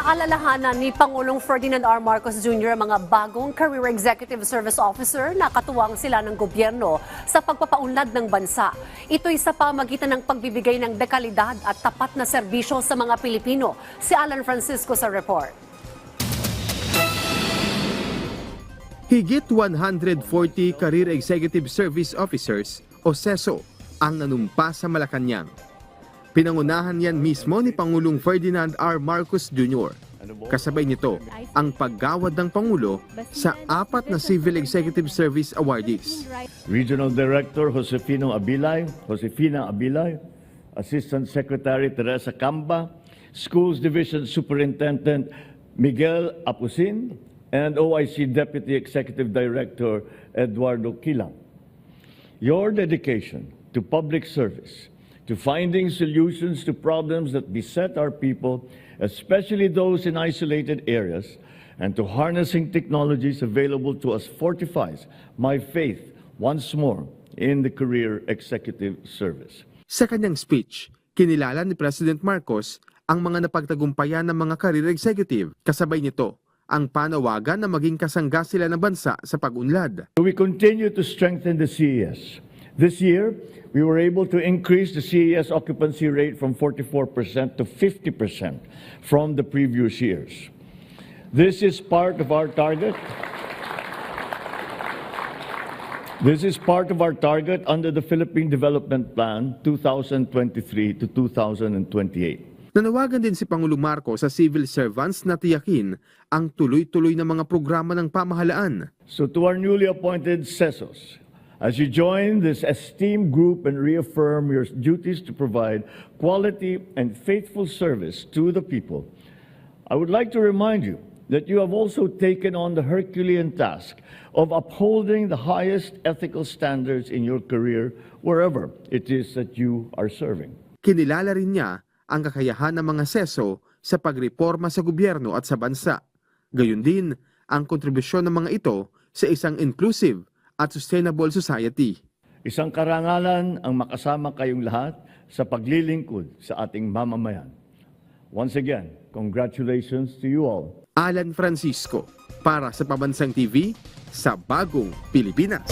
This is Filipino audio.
Inaalalahanan ni Pangulong Ferdinand R. Marcos Jr. ang mga bagong Career Executive Service Officer na katuwang sila ng gobyerno sa pagpapaunlad ng bansa. Ito'y sa pamagitan ng pagbibigay ng dekalidad at tapat na serbisyo sa mga Pilipino. Si Alan Francisco sa report. Higit 140 Career Executive Service Officers o SESO ang nanumpa sa Malacanang. Pinangunahan yan mismo ni Pangulong Ferdinand R. Marcos Jr. Kasabay nito ang paggawad ng Pangulo sa apat na Civil Executive Service awardees. Regional Director Josefino Abilay, Josefina Abilay, Assistant Secretary Teresa Camba, Schools Division Superintendent Miguel Apusin, and OIC Deputy Executive Director Eduardo Kilang. Your dedication to public service, to finding solutions to problems that beset our people, especially those in isolated areas, and to harnessing technologies available to us fortifies my faith once more in the career executive service. Sa kanyang speech, kinilala ni President Marcos ang mga napagtagumpayan ng mga career executive. Kasabay nito, ang panawagan na maging kasangga sila ng bansa sa pag-unlad. We continue to strengthen the CES. This year, we were able to increase the CES occupancy rate from 44% to 50% from the previous years. This is part of our target. This is part of our target under the Philippine Development Plan 2023 to 2028. Nanawagan din si Pangulong Marcos sa civil servants na tiyakin ang tuloy-tuloy na mga programa ng pamahalaan. So to our newly appointed CESOs, as you join this esteemed group and reaffirm your duties to provide quality and faithful service to the people, I would like to remind you that you have also taken on the Herculean task of upholding the highest ethical standards in your career wherever it is that you are serving. Kinilala rin niya ang kakayahan ng mga seso sa pagreforma sa gobyerno at sa bansa. Gayun din ang kontribusyon ng mga ito sa isang inclusive at sustainable society. Isang karangalan ang makasama kayong lahat sa paglilingkod sa ating mamamayan. Once again, congratulations to you all. Alan Francisco para sa Pabansang TV sa Bagong Pilipinas.